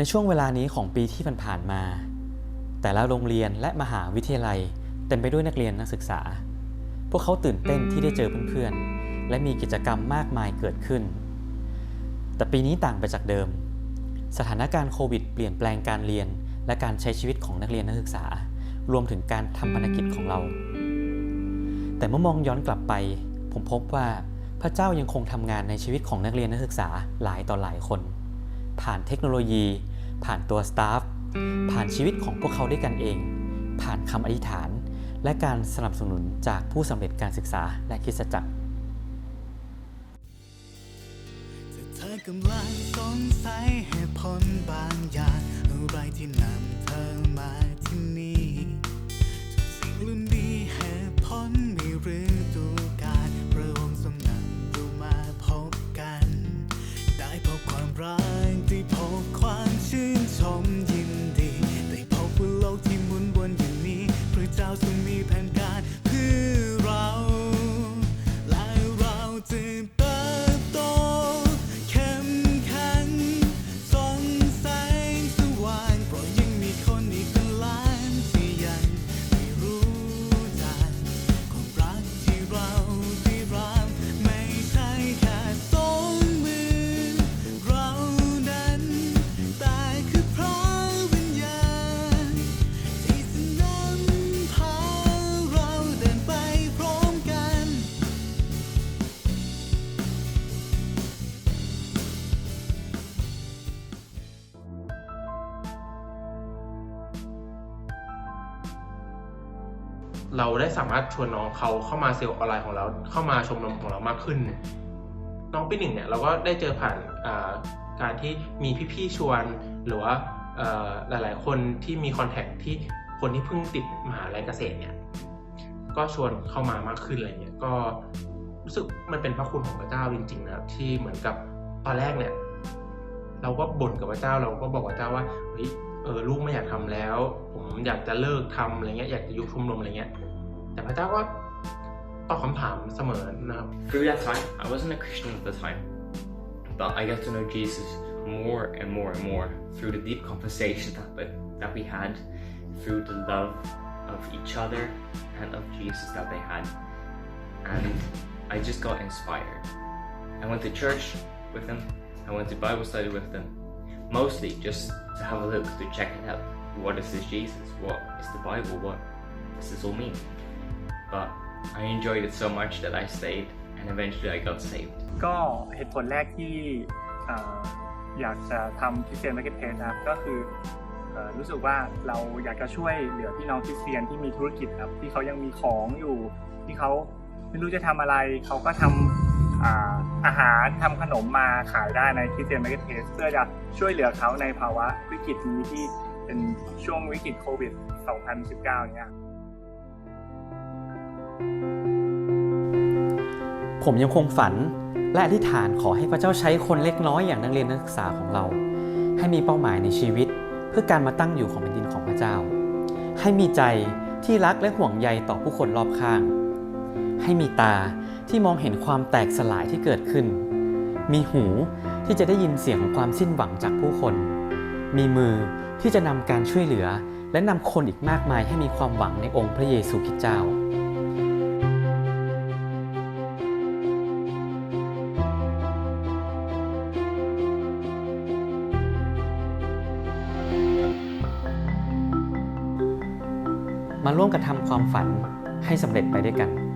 ในช่วงเวลานี้ของปีที่ผ่านๆมา แต่ละโรงเรียนและมหาวิทยาลัยเต็มไปด้วยนักเรียนนักศึกษา พวกเขาตื่นเต้นที่ได้เจอเพื่อนๆ และมีกิจกรรมมากมายเกิดขึ้น แต่ปีนี้ต่างไปจากเดิม สถานการณ์โควิดเปลี่ยนแปลงการเรียน และการใช้ชีวิตของนักเรียนนักศึกษา รวมถึงการทำภารกิจของเรา แต่เมื่อมองย้อนกลับไป ผมพบว่าพระเจ้ายังคงทำงานในชีวิตของนักเรียนนักศึกษาหลายต่อหลายคน ผ่านเทคโนโลยี ผ่านตัวสตาฟ ผ่านชีวิตของพวกเขาด้วยกันเอง ผ่านคำอธิษฐาน และการสนับสนุนจากผู้สำเร็จการศึกษาและคิสจักรเธอกำลังสงสัยเหตุผลบางอย่างอะไรที่นำเธอ เราได้สามารถชวนน้องเขาเข้ามาเซลล์ออนไลน์ของเรา เข้ามาชมรมของเรามากขึ้น น้องปีหนึ่งเนี่ยเราก็ได้เจอผ่านการที่มีพี่ๆชวน หรือว่าหลายๆ คนที่มีคอนแทคที่คนที่เพิ่งติดมหาลัยเกษตรเนี่ยก็ชวนเข้ามามากขึ้นอะไรเงี้ยก็รู้สึกมันเป็นพระคุณของพระเจ้าจริงๆนะที่เหมือนกับตอนแรกเนี่ย เราก็บ่นกับพระเจ้าเราก็บอกพระเจ้าว่าเฮ้ย เออลูกไม่อยากทำแล้ว ผมอยากจะเลิกทำอะไรเงี้ยอยากจะยุบชมรมอะไรเงี้ยแต่พระเจ้าก็ตอบคำถามเสมอนะครับ Through that time, I wasn't a Christian at the time, but I got to know Jesus more and more and more through the deep conversations that, that, that we had, through the love of each other and of Jesus that they had. And I just got inspired. I went to church with them, I went to Bible study with them, mostly just to have a look, to check it out. What is this Jesus? What is the Bible? What does this all mean? But I enjoyed it so much that I stayed and eventually I got saved. ก็เหตุผลแรกที่อยากจะทำคริสเตียนมาร์เก็ตเพจนะครับก็คือรู้สึกว่าเราอยากจะช่วยเหลือพี่น้องคริสเตียนที่มีธุรกิจครับที่เขายังมีของอยู่ที่เขาไม่รู้จะทำอะไรเขาก็ทำ อาหารทำขนมมาขายได้ในคิสเตียนมาร์เก็ตเพจเพื่อจะช่วยเหลือเขาในภาวะวิกฤตนี้ที่เป็นช่วงวิกฤตโควิด 2019 เนี่ยผมยังคงฝันและอธิษฐานขอให้พระเจ้าใช้คนเล็กน้อยอย่างนักเรียนนักศึกษาของเรา ให้มีเป้าหมายในชีวิต เพื่อการมาตั้งอยู่ของแผ่นดินของพระเจ้า ให้มีใจที่รักและห่วงใยต่อผู้คนรอบข้าง ให้มีตาที่มองเห็นความแตกสลายที่เกิดขึ้น มีหูที่จะได้ยินเสียงของความสิ้นหวังจากผู้คน มีมือที่จะนำการช่วยเหลือ และนำคนอีกมากมายให้มีความหวังในองค์พระเยซูคริสต์เจ้ามาร่วมกันทำความฝันให้สำเร็จไปด้วยกัน